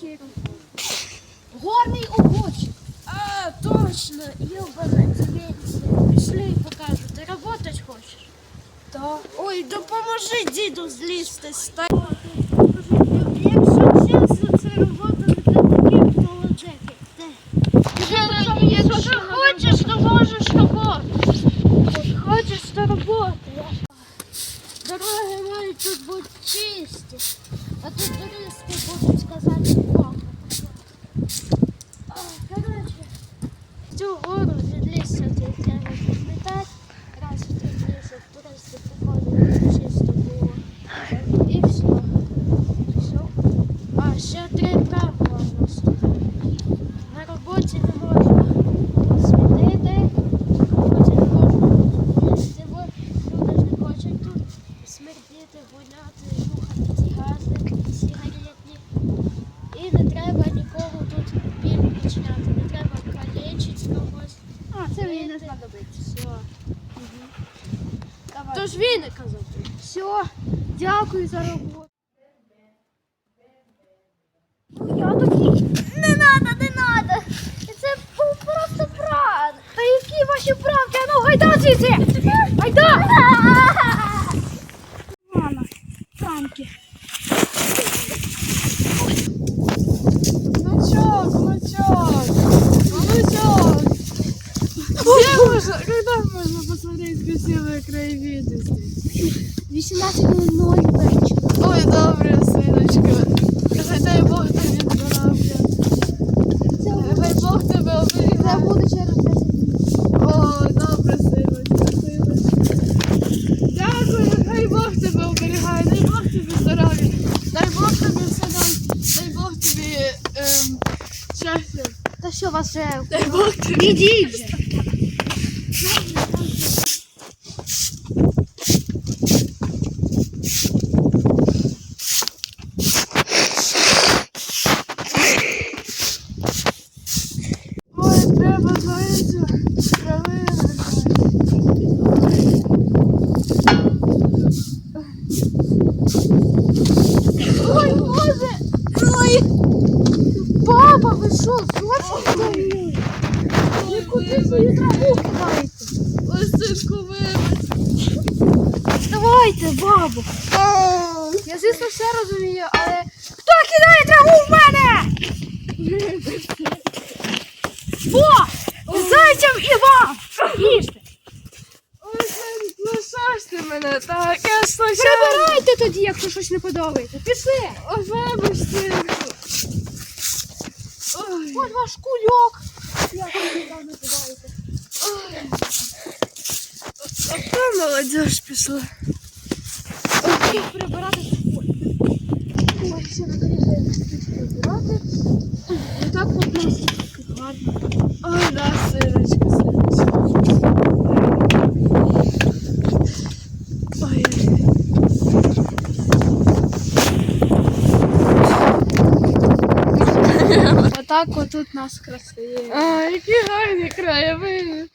сокиру. Горний огурчик. А, точно, ёбана дивіться. Пішли покажу. Ти работать хочеш? Так. Ой, допоможи діду злізти з та- Якщо чесно, це робота не для таких. Якщо хочеш, то можеш роботи. Хочеш, то роботи. Дороги мають тут бути чисті, а тут туристи будуть сказати плохо. А, Коротше, цю гору відлізся, ти треба підмітати. Раз в три дні, щоб туристи приходили, чисто було. І все. Все. А, ще не знадобиться. Все. Давай. Тож він казав. Все, дякую за роботу. Ну, Я такий. Не надо, не надо. Це був просто пранк. Та які ваші пранки? А ну гайда звідси! Гайда! Мама, пранки. Красивые здесь? 18.00 вечора. Ой, добре, синочка. Хай дай Бог тобі здоров'я. Хай Бог тебе Це оберігає. буде через 10 днів. О, добре, синочка, синочка. Дякую, хай Бог тебе оберігає, дай Бог тобі здоров'я. Дай Бог тобі все дай, дай Бог тобі ем, щастя. Та що вас вже? Дай Бог тобі. Ідіть вже. Ой, треба зайця. Травини. Ой, Боже! Ой! Баба, ви що, Ви куди свою траву кидаєте? Ось синку вибач. Давайте, бабу. Я, звісно, все розумію, але хто кидає траву в мене? О! Зайцям і вам! Їжте! Ти мене так? Я ж. Прибирайте тоді, якщо щось не подобається. Пішли! Ой, вибач, синку. Ой, Ось ваш кульок. Як ви там називаєте? а то молодіж пішла. Прибирати. Ой, все наконец прибирати. І так от у нас гарно. Ой, да, синочка, синочка. Ой, Отак отут нас красиво. а, які гарні краєвиди.